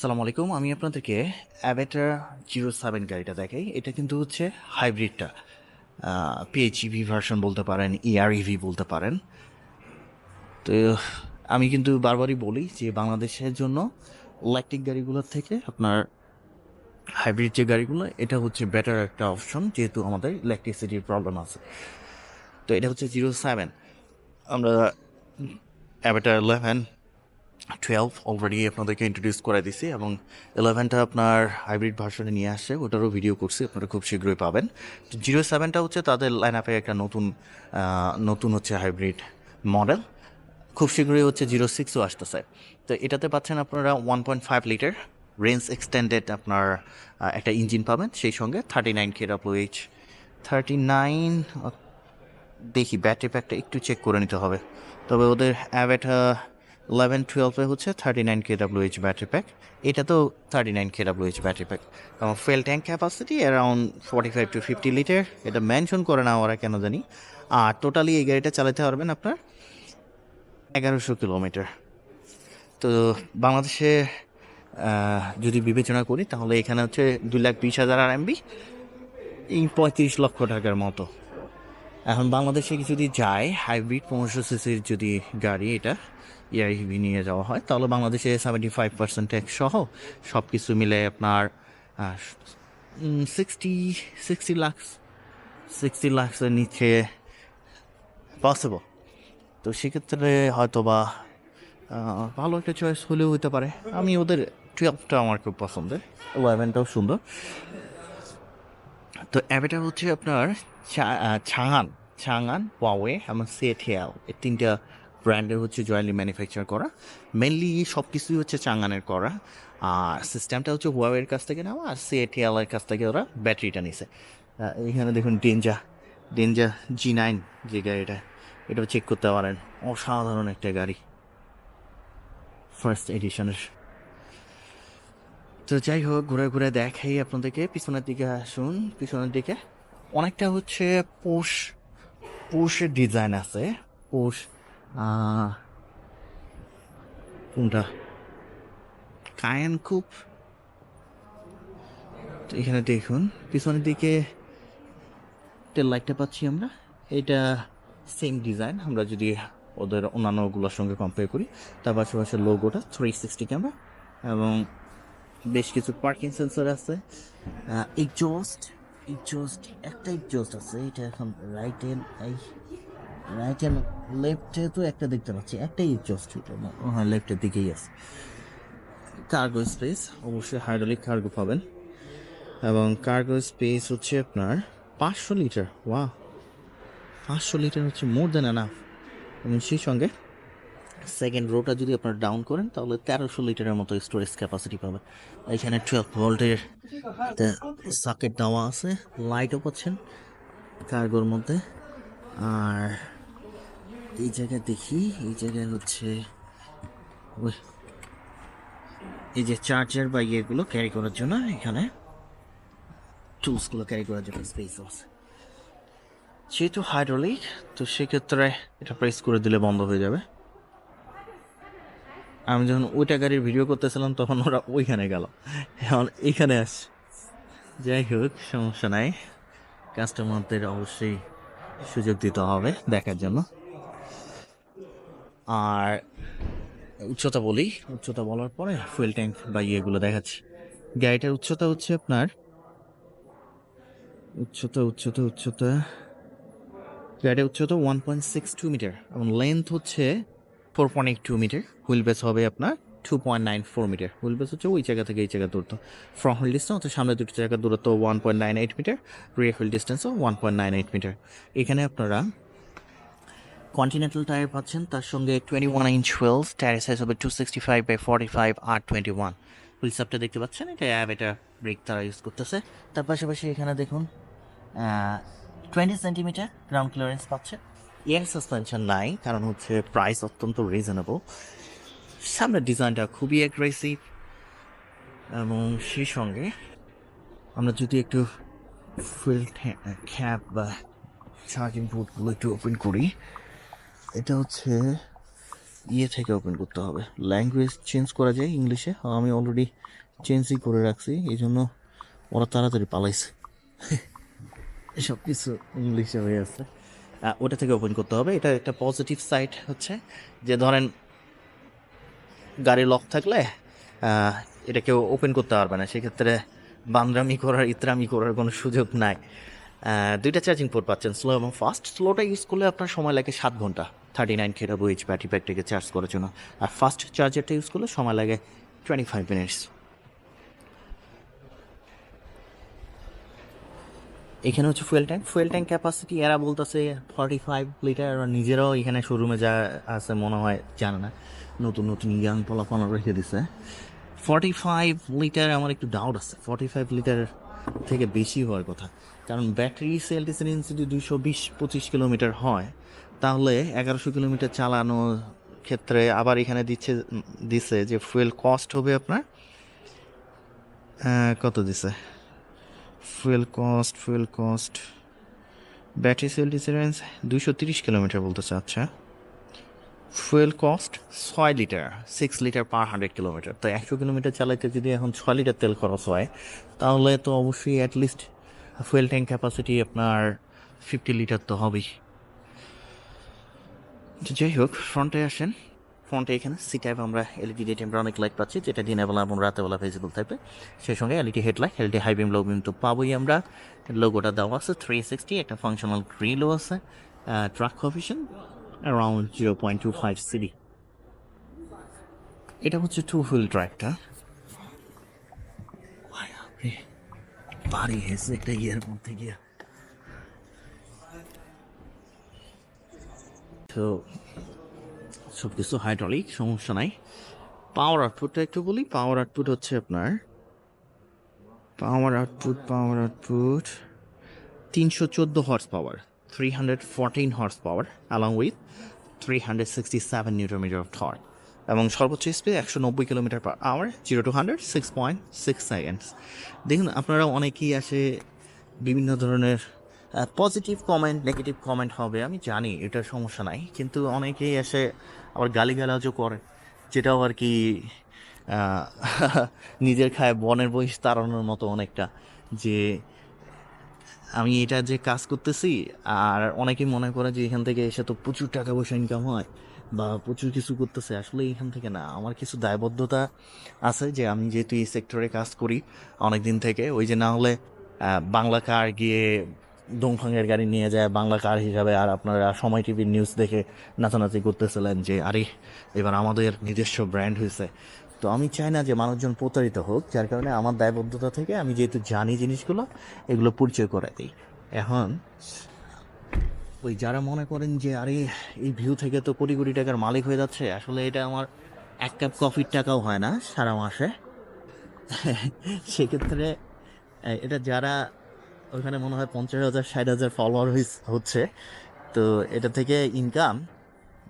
সালাম আলাইকুম। আমি আপনাদেরকে অ্যাভেটার জিরো সেভেন গাড়িটা দেখাই। এটা কিন্তু হচ্ছে হাইব্রিডটা পিএইচইভি ভার্সন বলতে পারেন ইআরইভি বলতে পারেন। তো, আমি কিন্তু বারবারই বলি যে বাংলাদেশের জন্য ইলেকট্রিক গাড়িগুলোর থেকে আপনার হাইব্রিড যে গাড়িগুলো, এটা হচ্ছে বেটার একটা অপশন যেহেতু আমাদের ইলেকট্রিসিটির প্রবলেম আছে। তো এটা হচ্ছে জিরো সেভেন আমরা অ্যাভেটার ইলেভেন টুয়েলভ অলরেডি আপনাদেরকে ইন্ট্রোডিউস করে দিছি এবং ইলেভেনটা আপনার হাইব্রিড ভার্সনে নিয়ে আসছে ওটারও ভিডিও করছি, আপনারা খুব শীঘ্রই পাবেন। জিরো সেভেনটা হচ্ছে তাদের লাইন আপে একটা নতুন নতুন হচ্ছে হাইব্রিড মডেল খুব শীঘ্রই হচ্ছে জিরো সিক্সও আসতেছে। তো এটাতে পাচ্ছেন আপনারা one point five litre range extended আপনার একটা ইঞ্জিন পাবেন, সেই সঙ্গে thirty nine K W H thirty nine দেখি ব্যাটারি প্যাকটা একটু চেক করে নিতে হবে। তবে ওদের অ্যাভেটা ইলেভেন টুয়েলভে হচ্ছে thirty nine K H battery pack এটা তো thirty nine K H battery pack এবং fuel tank capacity around forty five to fifty litre এটা মেনশন করে না ওরা, কেন জানি। আর টোটালি এই গাড়িটা চালাতে পারবেন আপনার এগারোশো কিলোমিটার। তো বাংলাদেশে যদি বিবেচনা করি, তাহলে এখানে হচ্ছে দুই লাখ বিশ হাজার আর এমবি পঁয়ত্রিশ লক্ষ টাকার মতো। এখন বাংলাদেশে যদি যায় হাইব্রিড পনেরোশো সিসির যদি গাড়ি এটা ইয়ারহিভি নিয়ে যাওয়া হয়, তাহলে বাংলাদেশে সেভেন্টি ফাইভ পার্সেন্ট ট্যাক্স সহ সব কিছু মিলে আপনার সিক্সটি সিক্সটি লাক্স সিক্সটি লাক্সের নিচে পসিবল তো সেক্ষেত্রে হয়তো বা ভালো একটা চয়েস হলেও হতে পারে। আমি ওদের টুয়েলভটা আমার খুব পছন্দের। ইলেভেনটাও সুন্দর। তো অ্যাভেটার হচ্ছে আপনার ছাঙান ছাঙান ওয়াওয়ে এবং সিএটিএল এই তিনটা ব্র্যান্ডের হচ্ছে জয়েন্টলি ম্যানুফ্যাকচার করা। মেনলি সব কিছুই হচ্ছে চাঙানের করা। আর সিস্টেমটা হচ্ছে ওয়াওয়ের কাছ থেকে নেওয়া আর সিএটিএল এর কাছ থেকে ওরা ব্যাটারিটা নিছে। এখানে দেখুন ডেঞ্জা ডেঞ্জা জি নাইন যে গাড়িটা এটাও চেক করতে পারেন। অসাধারণ একটা গাড়ি। ফার্স্ট এডিশনের তো যাই হোক, ঘুরে ঘুরে দেখাই আপনাদেরকে। পিছনের দিকে আসুন, পিছনের দিকে। অনেকটা হচ্ছে পোষ পোষের ডিজাইন আছে। পোষ কোনটা? কায়ান খুব এখানে দেখুন, পিছনের দিকে তেল লাইটটা পাচ্ছি আমরা। এটা সেম ডিজাইন আমরা যদি ওদের অন্যান্যগুলোর সঙ্গে কম্পেয়ার করি, তার পাশাপাশি লোগোটা থ্রি সিক্সটি ক্যামেরা এবং বেশ কিছু পার্কিং সেন্সর আছে। এক্সজস্ট এক্সজস্ট একটা এক্সজস্ট আছে। এটা এখন রাইট হ্যান্ড এই রাইট হ্যান্ড লেফটে তো একটা দেখতে পাচ্ছি, একটাই এক্সজস্ট এটা হ্যাঁ লেফটের দিকেই আছে। কার্গো স্পেস অবশ্যই হাইড্রোলিক কার্গো পাবেন। এবং কার্গো স্পেস হচ্ছে আপনার পাঁচশো লিটার ওয়া পাঁচশো লিটার হচ্ছে মোর দেন এনাফ এবং সেই সঙ্গে সেকেন্ড রোটা যদি আপনারা ডাউন করেন, তাহলে তেরোশো লিটারের মতো স্টোরেজ ক্যাপাসিটি পাবেন। এখানে টুয়েলভ ভোল্টের সকেট দেওয়া আছে লাইটও পাচ্ছেন কার্গোর মধ্যে। আর এই জায়গায় দেখি, এই জায়গায় হচ্ছে, ওই এই যে চার্জার বা ইয়েগুলো ক্যারি করার জন্য এখানে টুলসগুলো ক্যারি করার জন্য স্পেস আছে। যেহেতু হাইড্রোলিক তো সেক্ষেত্রে এটা প্রেস করে দিলে বন্ধ হয়ে যাবে। আমি যখন ওইটা গাড়ির ভিডিও করতেছিলাম, তখন ওরা ওইখানে গেল। এখন এইখানে আসছে। যাই হোক, সমস্যা নাই। কাস্টমারদের অবশ্যই সুযোগ দিতে হবে দেখার জন্য। আর উচ্চতা বলি, উচ্চতা বলার পরে ফুয়েল ট্যাঙ্ক বা ইয়েগুলো দেখাচ্ছি। গাড়িটার উচ্চতা হচ্ছে আপনার, উচ্চতা উচ্চতা উচ্চতা। গাড়ির উচ্চতা one point six two metre এবং লেন্থ হচ্ছে four point eight two metre wheel base হবে আপনার two point nine four metre wheel base হচ্ছে ওই জায়গা থেকে এই জায়গা দূরত্ব। ফ্রন্ট হুইল ডিস্টেন্স অর্থাৎ সামনে দুটো জায়গার দূরত্ব one point nine eight metre rear wheel ডিস্টেন্সও one point nine eight metre এখানে আপনারা কন্টিনেন্টাল টায়ার পাচ্ছেন, তার সঙ্গে twenty one inch wheels tyre size হবে two sixty five by forty five R twenty one wheel সাপটা দেখতে পাচ্ছেন, এটা অ্যাব এটা ব্রেক তারা ইউজ করতেছে। তার পাশাপাশি এখানে দেখুন টোয়েন্টি সেন্টিমিটার গ্রাউন্ড ক্লিয়ারেন্স পাচ্ছে। এয়ার সাসপেনশন নাই, কারণ হচ্ছে প্রাইস অত্যন্ত রিজনেবল সামনের ডিজাইনটা খুবই অ্যাগ্রেসিভ এবং সেই সঙ্গে আমরা যদি একটু ফুল ক্যাপ বা চার্জিং পোর্টগুলো একটু ওপেন করি, এটা হচ্ছে ইয়ে থেকে ওপেন করতে হবে। ল্যাঙ্গুয়েজ চেঞ্জ করা যায় ইংলিশে। আমি অলরেডি চেঞ্জই করে রাখছি এই জন্য ওরা তাড়াতাড়ি পালাইছে। সব কিছু ইংলিশে হয়ে আছে। ওটা থেকে ওপেন করতে হবে। এটা একটা পজিটিভ সাইড হচ্ছে যে ধরেন গাড়ি লক থাকলে এটা কেউ ওপেন করতে পারবে না। সেক্ষেত্রে বান্দ্রামি করার, ইতরামি করার কোনো সুযোগ নাই। দুইটা চার্জিং পোর্ট পাচ্ছেন স্লো এবং ফাস্ট স্লোটা ইউজ করলে আপনার সময় লাগে সাত ঘণ্টা। থার্টি নাইন খেটা বইচ ব্যাটারি প্যাক থেকে চার্জ করার জন্য। আর ফাস্ট চার্জারটা ইউজ করলে সময় লাগে টোয়েন্টি ফাইভ মিনিটস এখানে হচ্ছে fuel tank fuel tank capacity এরা বলতেছে ফর্টি ফাইভ লিটার নিজেরাও এখানে শোরুমে যা আছে মনে হয় জানে না। নতুন নতুন ইয়াং ফলাফল রেখে দিছে। ফর্টি ফাইভ লিটার আমার একটু ডাউট আছে। ফর্টি ফাইভ লিটার থেকে বেশি হওয়ার কথা। কারণ ব্যাটারি সেল ডিসেন্স যদি দুইশো বিশ, পঁচিশ কিলোমিটার হয়, তাহলে এগারোশো কিলোমিটার চালানোর ক্ষেত্রে আবার এখানে দিচ্ছে, দিছে যে ফুয়েল কস্ট হবে আপনার কত দিছে? Fuel cost fuel cost battery cell distance দুশো তিরিশ কিলোমিটার বলতেছে আচ্ছা। ফুয়েল কস্ট ছয় litre six litre per hundred kilometre তো একশো কিলোমিটার চালাইতে যদি এখন ছয় লিটার তেল খরচ হয়, তাহলে তো অবশ্যই at least fuel tank capacity আপনার ফিফটি লিটার তো হবেই। যাই হোক ফ্রন্টে আসেন। ফ্রন্টে এখানে সি টাইপ আমরা এলইডি ডে অনেক লাইট পাচ্ছি, যেটা দিনের বেলা এবং রাতের বেলা ভিজিবল থাকবে। সেই সঙ্গে LED headlight LED high beam low beam তো পাবোই আমরা। লোগোটা দেওয়া আছে থ্রি সিক্সটি একটা ফাংশনাল গ্রিলও আছে drag coefficient around zero point two five C D হচ্ছে টু। হুইল ড্রাইভটা বাড়ি হেসে একটা ইয়ের মধ্যে গিয়া তো সব কিছু হাইড্রলিক সমস্যা নাই। পাওয়ার আউটপুটটা একটু বলি পাওয়ার আউটপুট হচ্ছে আপনার পাওয়ার আউটপুট পাওয়ার আউটপুট তিনশো চোদ্দ horse power three hundred fourteen horse power along with three hundred sixty seven newton metre of torque এবং সর্বোচ্চ স্পিড একশো নব্বই kilometre per hour zero two hundred six point six seconds দেখুন, আপনারা অনেকেই আসে বিভিন্ন ধরনের পজিটিভ কমেন্ট নেগেটিভ কমেন্ট হবে, আমি জানি এটা সমস্যা নাই, কিন্তু অনেকেই এসে আবার গালিগালাজও করে, যেটাও আর কি নিজের খায় বনের বয়স তাড়ানোর মতো অনেকটা, যে আমি এটা যে কাজ করতেছি, আর অনেকেই মনে করে যে এখান থেকে এসে তো প্রচুর টাকা পয়সা ইনকাম হয়, বা প্রচুর কিছু করতেছে, আসলে এখান থেকে না, আমার কিছু দায়বদ্ধতা আছে যে আমি যেহেতু এই সেক্টরে কাজ করি অনেক দিন থেকে, ওই যে না হলে বাংলা কার গিয়ে দোংফাঙের গাড়ি নিয়ে যায়, বাংলা কার হিসাবে, আর আপনারা সময় টিভির নিউজ দেখে নাচানাচি করতেছিলেন যে, আরে, এবার আমাদের নিজস্ব ব্র্যান্ড হয়েছে তো আমি চাই না যে মানুষজন প্রতারিত হোক, যার কারণে আমার দায়বদ্ধতা থেকে আমি যেহেতু জানি জিনিসগুলো, এগুলো পরিচয় করে দিই। এখন, ওই যারা মনে করেন যে, আরে, এই ভিউ থেকে তো কোটি কোটি টাকার মালিক হয়ে যাচ্ছে, আসলে এটা আমার এক কাপ কফির টাকাও হয় না সারা মাসে। সেক্ষেত্রে এটা যারা ওখানে মনে হয় পঞ্চাশ হাজার, ষাট হাজার ফলোয়ার হচ্ছে। তো এটা থেকে ইনকাম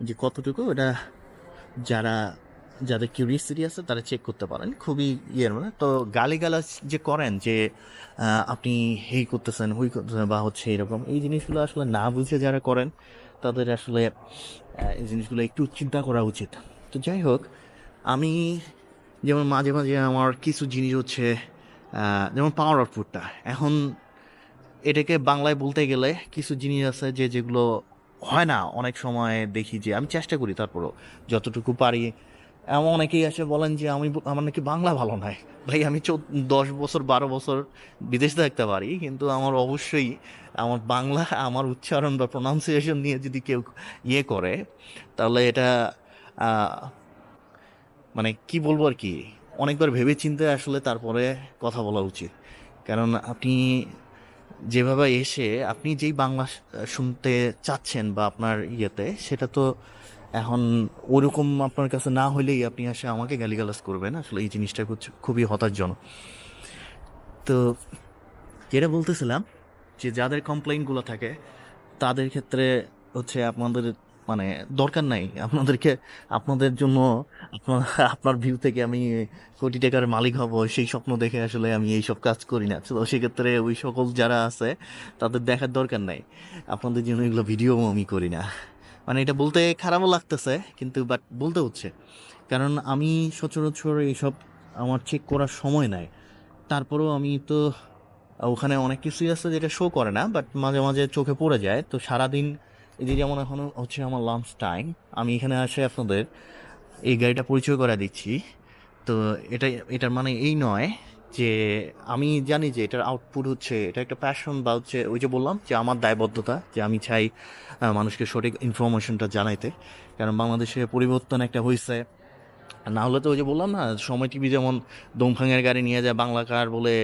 যে কতটুকু এটা যারা, যাদের কিউরিয়াসিটি আছে, তারা চেক করতে পারেন। খুবই ইয়ের মানে তো গালিগালাজ যে করেন যে আপনি হেই করতেছেন হুই করতেছেন, বা হচ্ছে এরকম, এই জিনিসগুলো আসলে না বুঝে যারা করেন, তাদের আসলে এই জিনিসগুলো একটু চিন্তা করা উচিত। তো যাই হোক, আমি যেমন মাঝে মাঝে আমার কিছু জিনিস হচ্ছে যেমন পাওয়ার আউটপুটটা এখন এটাকে বাংলায় বলতে গেলে কিছু জিনিস আছে যে যেগুলো হয় না অনেক সময় দেখি যে আমি চেষ্টা করি তারপরও যতটুকু পারি। এমন অনেকেই আসে বলেন যে আমি আমার নাকি বাংলা ভালো নয়। ভাই, আমি চোদ্দ দশ বছর, বারো বছর বিদেশে থাকতে পারি, কিন্তু আমার অবশ্যই আমার বাংলা, আমার উচ্চারণ বা প্রোনাউন্সিয়েশন নিয়ে যদি কেউ ইয়ে করে, তাহলে এটা মানে কি বলব আর কি? অনেকবার ভেবে চিন্তে আসলে তারপরে কথা বলা উচিত। কারণ আপনি যেভাবে এসে আপনি যেই বাংলা শুনতে চাচ্ছেন বা আপনার ইয়েতে, সেটা তো এখন ওরকম আপনার কাছে না হলেই আপনি আসে আমাকে গালিগালাজ করবেন। আসলে এই জিনিসটা খুবই হতাশজনক। তো যেটা বলতেছিলাম যে যাদের কমপ্লেইনগুলো থাকে, তাদের ক্ষেত্রে হচ্ছে আপনাদের মানে দরকার নাই। আপনাদেরকে, আপনাদের জন্য আপনার আপনার ভিউ থেকে আমি কোটি টাকার মালিক হব, সেই স্বপ্ন দেখে আসলে আমি এই সব কাজ করি না। তো সেক্ষেত্রে ওই সকল যারা আছে, তাদের দেখার দরকার নাই। আপনাদের জন্য এগুলো ভিডিও আমি করি না। মানে এটা বলতে খারাপও লাগতেছে, কিন্তু বাট বলতে হচ্ছে। কারণ আমি সচরাচর এইসব আমার চেক করার সময় নাই। তারপরেও আমি তো, ওখানে অনেক কিছুই আছে যেটা শো করে না বাট মাঝে মাঝে চোখে পড়ে যায়। তো সারাদিন এই যে যেমন এখন হচ্ছে আমার লাঞ্চ টাইম আমি এখানে আসে আপনাদের এই গাড়িটা পরিচয় করা দিচ্ছি। তো এটা, এটার মানে এই নয় যে আমি জানি যে এটার আউটপুট হচ্ছে, এটা একটা প্যাশন বা হচ্ছে ওই যে বললাম যে আমার দায়বদ্ধতা, যে আমি চাই মানুষকে সঠিক ইনফরমেশনটা জানাইতে। কারণ বাংলাদেশে পরিবর্তন একটা হয়েছে না হলে তো ওই যে বললাম না, সময় টিভি যেমন দমফাঙের গাড়ি নিয়ে যায়, বাংলা কার বলে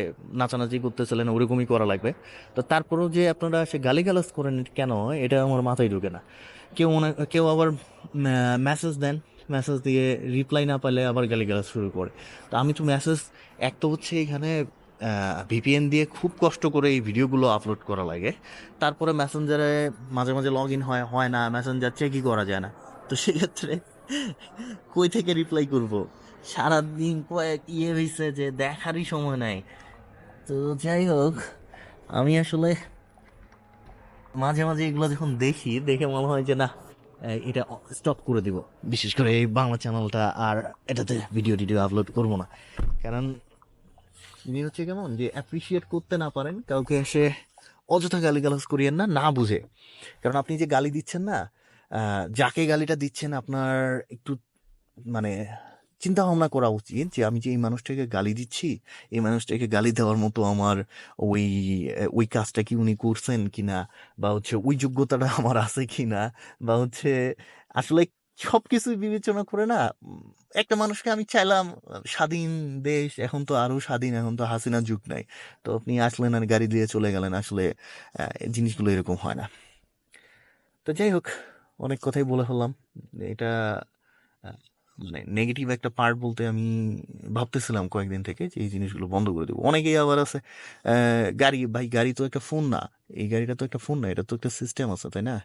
নাচানাচি করতেছিলেন ওরকমই করা লাগবে। তো তারপরেও যে আপনারা সে গালিগালাজ করেন কেন, এটা আমার মাথায় ঢুকে না। কেউ কেউ আবার মেসেজ দেন মেসেজ দিয়ে রিপ্লাই না পেলে আবার গালিগালাজ শুরু করে। তো আমি তো মেসেজ এক তো হচ্ছে এখানে ভিপিএন দিয়ে খুব কষ্ট করে এই ভিডিওগুলো আপলোড করা লাগে। তারপরে মেসেঞ্জারে মাঝে মাঝে লগ ইন হয় হয় না মেসেঞ্জার চেকই করা যায় না। তো সেক্ষেত্রে কই থেকে রিপ্লাই করব? সারাদিন কয়েক ইয়ে হয়েছে যে দেখারই সময় নাই। তো যাই হোক, আমি আসলে মাঝে মাঝে এগুলো যখন দেখি, দেখে মনে হয় যে না এটা স্টপ করে দিব। বিশেষ করে এই বাংলা চ্যানেলটা আর এটাতে ভিডিও টিডিও আপলোড করব না। কারণ জিনিস হচ্ছে কেমন, যে অ্যাপ্রিসিয়েট করতে না পারেন, কাউকে এসে অযথা গালিগালাজ করিয়েন না না বুঝে। কারণ আপনি যে গালি দিচ্ছেন না যাকে গালিটা দিচ্ছেন আপনার একটু মানে চিন্তা ভাবনা করা উচিত যে আমি যে এই মানুষটাকে গালি দিচ্ছি, এই মানুষটাকে গালি দেওয়ার মতো আমার ওই ওই কাজটা কি উনি করছেন কিনা, বা হচ্ছে ওই যোগ্যতাটা আমার আছে কিনা, বা হচ্ছে আসলে সব কিছু বিবেচনা করে না একটা মানুষকে আমি চাইলাম, স্বাধীন দেশ, এখন তো আরও স্বাধীন, এখন তো হাসিনা যুগ নাই। তো আপনি আসলেন আর গাড়ি দিয়ে চলে গেলেন, আসলে জিনিসগুলো এরকম হয় না। তো যাই হোক অনেক কথাই বলে ফেললাম। এটা মানে নেগেটিভ একটা পার্ট বলতে আমি ভাবতেছিলাম কয়েকদিন থেকে যে এই জিনিসগুলো বন্ধ করে দেবো। অনেকেই আবার আছে গাড়ি, ভাই, গাড়ি তো একটা ফোন না। এই গাড়িটা তো একটা ফোন না, এটা তো একটা সিস্টেম আছে, তাই না?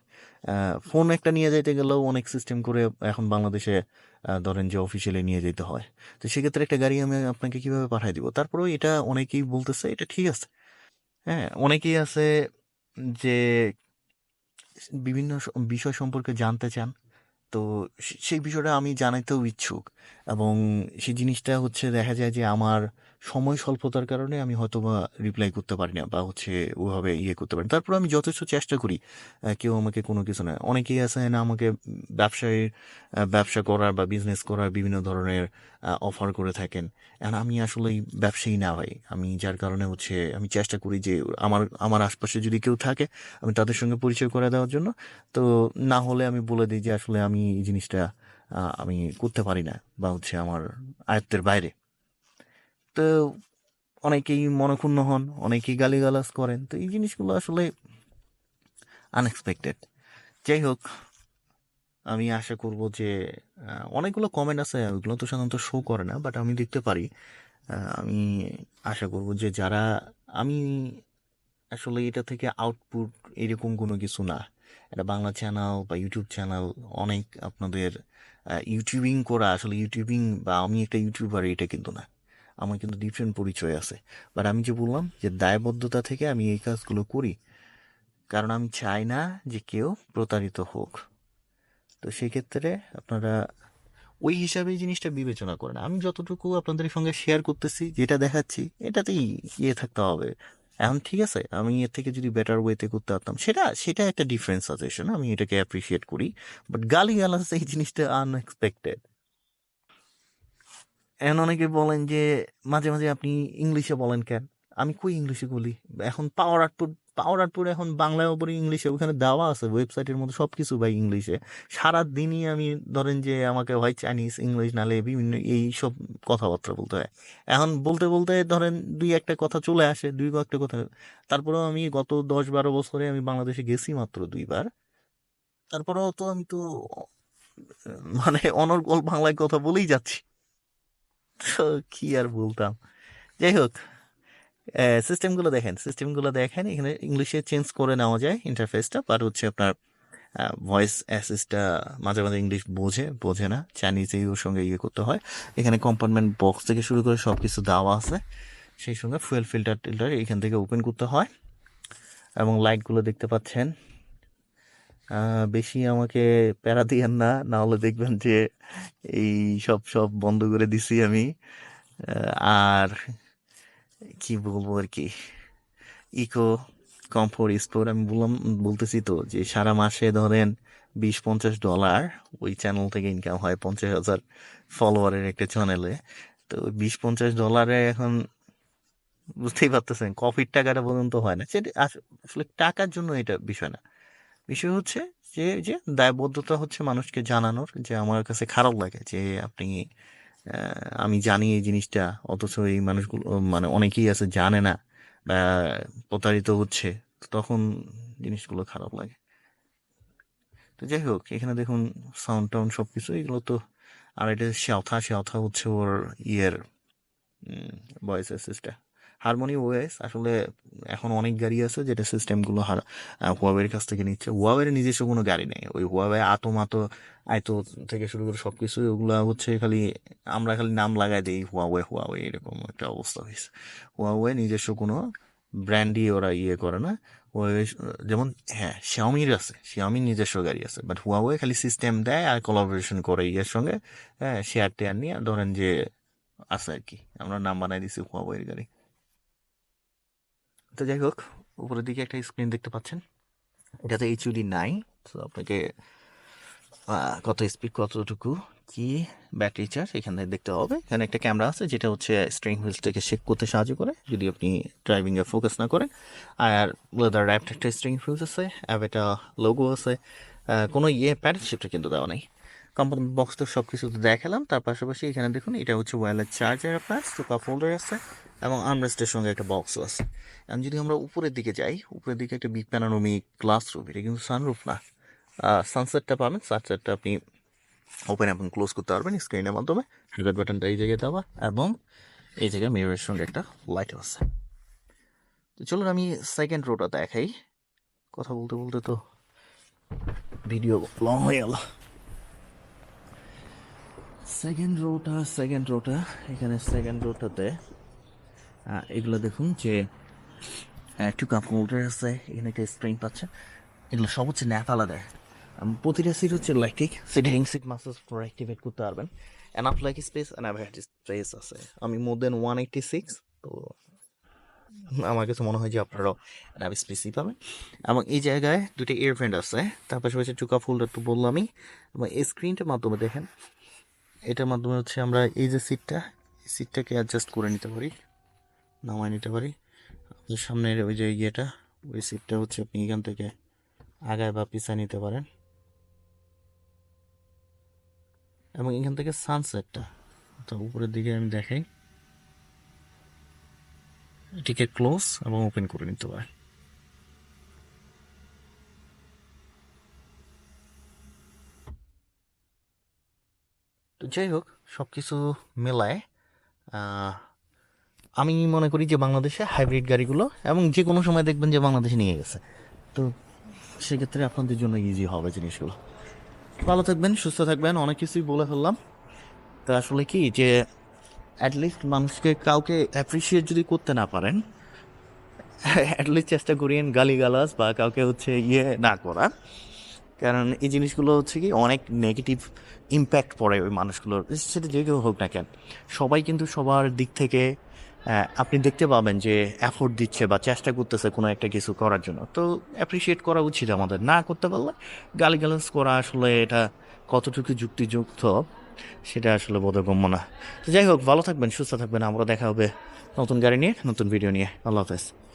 ফোন একটা নিয়ে যাইতে গেলেও অনেক সিস্টেম করে এখন বাংলাদেশে ধরেন যে অফিসিয়ালি নিয়ে যেতে হয়। তো সেক্ষেত্রে একটা গাড়ি আমি আপনাকে কীভাবে পাঠিয়ে দিব? তারপরেও এটা অনেকেই বলতেছে, এটা ঠিক আছে। হ্যাঁ অনেকেই আছে যে বিভিন্ন বিষয় সম্পর্কে জানতে চান, তো সেই বিষয়টা আমি জানাইতেও ইচ্ছুক এবং সেই জিনিসটা হচ্ছে দেখা যায় যে আমার সময় স্বল্পতার কারণে আমি হয়তো বা রিপ্লাই করতে পারি না বা হচ্ছে ওভাবে ইয়ে করতে পারি। তারপর আমি যথেষ্ট চেষ্টা করি কেউ আমাকে কোনো কিছু না। অনেকেই আছে না আমাকে ব্যবসায়ী ব্যবসা করার বা বিজনেস করার বিভিন্ন ধরনের অফার করে থাকেন। এখন আমি আসলে ব্যবসায়ী না ভাই। আমি যার কারণে হচ্ছে আমি চেষ্টা করি যে আমার আমার আশপাশে যদি কেউ থাকে, আমি তাদের সঙ্গে পরিচয় করে দেওয়ার জন্য। তো না হলে আমি বলে দিই যে আসলে আমি এই জিনিসটা আমি করতে পারি না বা হচ্ছে আমার আয়ত্তের বাইরে। তো অনেকেই মনক্ষুণ্ণ হন, অনেকেই গালিগালাজ করেন। তো এই জিনিসগুলো আসলে আনএক্সপেক্টেড যাই হোক, আমি আশা করব যে অনেকগুলো কমেন্ট আছে ওইগুলো তো সাধারণত শো করে না বাট আমি দেখতে পারি। আমি আশা করব যে যারা, আমি আসলে এটা থেকে আউটপুট এরকম কোনো কিছু না। এটা বাংলা চ্যানেল বা ইউটিউব চ্যানেল অনেক আপনাদের ইউটিউবিং করা, আসলে ইউটিউবিং বা আমি একটা ইউটিউবার এটা কিন্তু না। আমার কিন্তু ডিফারেন্ট পরিচয় আছে। বাট আমি যে বললাম যে দায়বদ্ধতা থেকে আমি এই কাজগুলো করি, কারণ আমি চাই না যে কেউ প্রতারিত হোক। তো সেক্ষেত্রে আপনারা ওই হিসাবে জিনিসটা বিবেচনা করেন। আমি যতটুকু আপনাদের সঙ্গে শেয়ার করতেছি, যেটা দেখাচ্ছি, এটাতেই ইয়ে থাকতে হবে। এখন ঠিক আছে, আমি এর থেকে যদি বেটার ওয়েতে করতে পারতাম, সেটা সেটা একটা ডিফারেন্স সাজেশন আমি এটাকে অ্যাপ্রিসিয়েট করি। বাট গালি গালাজ এই জিনিসটা আনএক্সপেক্টেড এখন অনেকে বলেন যে, মাঝে মাঝে আপনি ইংলিশে বলেন কেন? আমি কই ইংলিশে বলি? এখন পাওয়ার আউটপুট পাওয়ার আউটপুট এখন বাংলায় ওপরে ইংলিশে, ওখানে দেওয়া আছে ওয়েবসাইটের মধ্যে সব কিছু ভাই ইংলিশে। সারা দিনই আমি ধরেন যে, আমাকে হয় চাইনিজ ইংলিশ নালে বিভিন্ন এই সব কথাবার্তা বলতে হয়। এখন বলতে বলতে ধরেন দুই একটা কথা চলে আসে, দুই একটা কথা। তারপরেও আমি গত দশ বারো বছরে আমি বাংলাদেশে গেছি মাত্র দুইবার। তারপরেও তো আমি তো মানে অনর্গল বাংলায় কথা বলেই যাচ্ছি। তো কি আর বলতাম? যাই হোক সিস্টেমগুলো দেখেন সিস্টেমগুলো দেখেন, এখানে ইংলিশে চেঞ্জ করে নেওয়া যায় ইন্টারফেসটা বাট হচ্ছে আপনার ভয়েস অ্যাসিসটা মাঝে মাঝে ইংলিশ বোঝে বোঝে না চাইনিজেই ওর সঙ্গে ইয়ে করতে হয়। এখানে কম্পার্টমেন্ট বক্স থেকে শুরু করে সব কিছু দেওয়া আছে, সেই সঙ্গে ফুয়েল ফিল্টার টিল্টার এখান থেকে ওপেন করতে হয়। এবং লাইটগুলো দেখতে পাচ্ছেন। বেশি আমাকে প্যারা দিয়েন না। না হলে দেখবেন যে এই সব সব বন্ধ করে দিছি আমি। আর কি বলব আর কি? ইকো, কমফোর্ট স্টোর আমি বললাম, বলতেছি তো যে সারা মাসে ধরেন বিশ পঞ্চাশ ডলার, ওই চ্যানেল থেকে ইনকাম হয় পঞ্চাশ হাজার ফলোয়ারের একটা চ্যানেলে তো বিশ পঞ্চাশ ডলারে এখন বুঝতেই পারতেছেন, কফির টাকাটা পর্যন্ত হয় না। সেটা আস- আসলে টাকার জন্য এটা বিষয় না। বিষয় হচ্ছে যে যে দায়বদ্ধতা হচ্ছে মানুষকে জানানোর, যে আমার কাছে খারাপ লাগে যে আপনি আমি জানি এই জিনিসটা, অথচ এই মানুষগুলো মানে অনেকেই আছে জানে না বা প্রতারিত হচ্ছে তখন জিনিসগুলো খারাপ লাগে। তো যাই হোক, এখানে দেখুন সাউন্ড টাউন সব কিছু এগুলো তো আর এটা শ্যাওথা শ্যাওথা হচ্ছে ওর ইয়ের ভয়েস অ্যাসিস্টটা হারমোনি ওয়েস আসলে এখন অনেক গাড়ি আছে যেটা সিস্টেমগুলো হুয়াওয়ের কাছ থেকে নিচ্ছে। হুয়াওয়ের নিজস্ব কোনো গাড়ি নেই। ওই হুয়াওয়ে আতো মাতো আয়তো থেকে শুরু করে সব কিছু ওগুলা হচ্ছে খালি আমরা খালি নাম লাগাই দিই হুয়াওয়ে হুয়াওয়ে এরকম একটা অবস্থা হয়েছে। হুয়াওয়ে নিজস্ব কোনো ব্র্যান্ডই ওরা ইয়ে করে না। হুয়াওয়ে যেমন হ্যাঁ শিয়ামির আছে শিয়ামির নিজস্ব গাড়ি আছে বাট হুয়াওয়ে খালি সিস্টেম দেয় আর কোলাবোরেশন করে ইয়ের সঙ্গে হ্যাঁ শেয়ার টেয়ার নিয়ে। ধরেন যে, আছে আর কি, আমরা নাম বানাই দিছি হুয়াওয়ের গাড়ি। তো যাই হোক, উপরের দিকে একটা স্ক্রিন দেখতে পাচ্ছেন। এটাতে এইচডি নাই, তো আপনাকে কত স্পিড কতটুকু, কি ব্যাটারি চার্জ এখানে দেখতে হবে। এখানে একটা ক্যামেরা আছে, যেটা হচ্ছে স্ট্রিং হুইলসটাকে শেক করতে সাহায্য করে, যদি আপনি ড্রাইভিংয়ে ফোকাস না করেন। আর লেদার র্যাপড একটা স্ট্রিং হুইলস আছে একটা লোগো আছে। কোনো ইয়ে প্যাডেল শিফটে কিন্তু দেওয়া নেই। কম্পাউন্ড বক্স তো সব কিছু দেখালাম, তার পাশাপাশি এখানে দেখুন, এটা হচ্ছে ওয়্যারলেস চার্জার আপনার সুপা ফোল্ডার আছে। এবং আর্মরেস্টের সঙ্গে একটা বক্সও আছে। এখন যদি আমরা উপরের দিকে যাই, উপরের দিকে একটা বিগ প্যানারোমিক গ্লাস রুম এটা কিন্তু সানরুফ না। সানসেটটা পাবেন সানসেটটা আপনি ওপেন এবং ক্লোজ করতে পারবেন স্ক্রিনের মাধ্যমে। রিকার্ড বাটনটা এই জায়গায় দেওয়া এবং এই জায়গায় মিররের সঙ্গে একটা লাইটও আছে। তো চলুন আমি সেকেন্ড রোটা দেখাই। কথা বলতে বলতে তো ভিডিও লং হয়ে গেল। সেকেন্ড রোটা সেকেন্ড রোটা এখানে সেকেন্ড রোটাতে এগুলো দেখুন যে একটু কাপ হোল্ডার আছে, এখানে একটা স্প্রিং পাচ্ছে। এগুলো সব হচ্ছে ন্যাপ আলাদা। প্রতিটা সিট হচ্ছে electric seat seating seat massage activate করতে পারবেন। Enough like space had space আছে। আমি more than one eighty six তো আমার কাছে মনে হয় যে আপনারাও এনাফ স্পেসই পাবেন। এবং এই জায়গায় দুটো ইয়ারফ্রেন্ড আছে, তার পাশাপাশি টু কাপ হোল্ডার তো বললামই। এবং এই স্ক্রিনটার মাধ্যমে দেখেন, এটার মাধ্যমে হচ্ছে আমরা এই যে সিটটা এই সিটটাকে অ্যাডজাস্ট করে নিতে পারি। নামায় নিতে পারি। আপনার সামনের ওই যে ইয়েটা, ওই সিটটা হচ্ছে আপনি এখান থেকে আগায় বা পিছায় নিতে পারেন। এবং এখান থেকে সানসেটটা তো উপরের দিকে আমি দেখাই। এটিকে ক্লোজ এবং ওপেন করে নিতে পারেন। তো যাই হোক সব কিছু মেলায় আমি মনে করি যে বাংলাদেশে হাইব্রিড গাড়িগুলো এবং যে কোনো সময় দেখবেন যে বাংলাদেশে নিয়ে গেছে। তো সেক্ষেত্রে আপনাদের জন্য ইজি হবে জিনিসগুলো। ভালো থাকবেন, সুস্থ থাকবেন, অনেক কিছুই বলে ফেললাম। তো আসলে কি যে অ্যাটলিস্ট মানুষকে কাউকে অ্যাপ্রিসিয়েট যদি করতে না পারেন অ্যাটলিস্ট চেষ্টা করিয়েন গালিগালাজ বা কাউকে হচ্ছে ইয়ে না করা। কারণ এই জিনিসগুলো হচ্ছে কি অনেক নেগেটিভ ইম্প্যাক্ট পড়ে ওই মানুষগুলোর। সেটা যে কেউ হোক না কেন। সবাই কিন্তু সবার দিক থেকে আপনি দেখতে পাবেন যে এফোর্ট দিচ্ছে বা চেষ্টা করতেছে কোনো একটা কিছু করার জন্য। তো অ্যাপ্রিসিয়েট করা উচিত আমাদের। না করতে পারলে গালিগালাজ করা আসলে এটা কতটুকু যুক্তিযুক্ত, সেটা আসলে বোধগম্য না। তো যাই হোক, ভালো থাকবেন, সুস্থ থাকবেন। আমরা দেখা হবে নতুন গাড়ি নিয়ে, নতুন ভিডিও নিয়ে। আল্লাহ হাফেজ।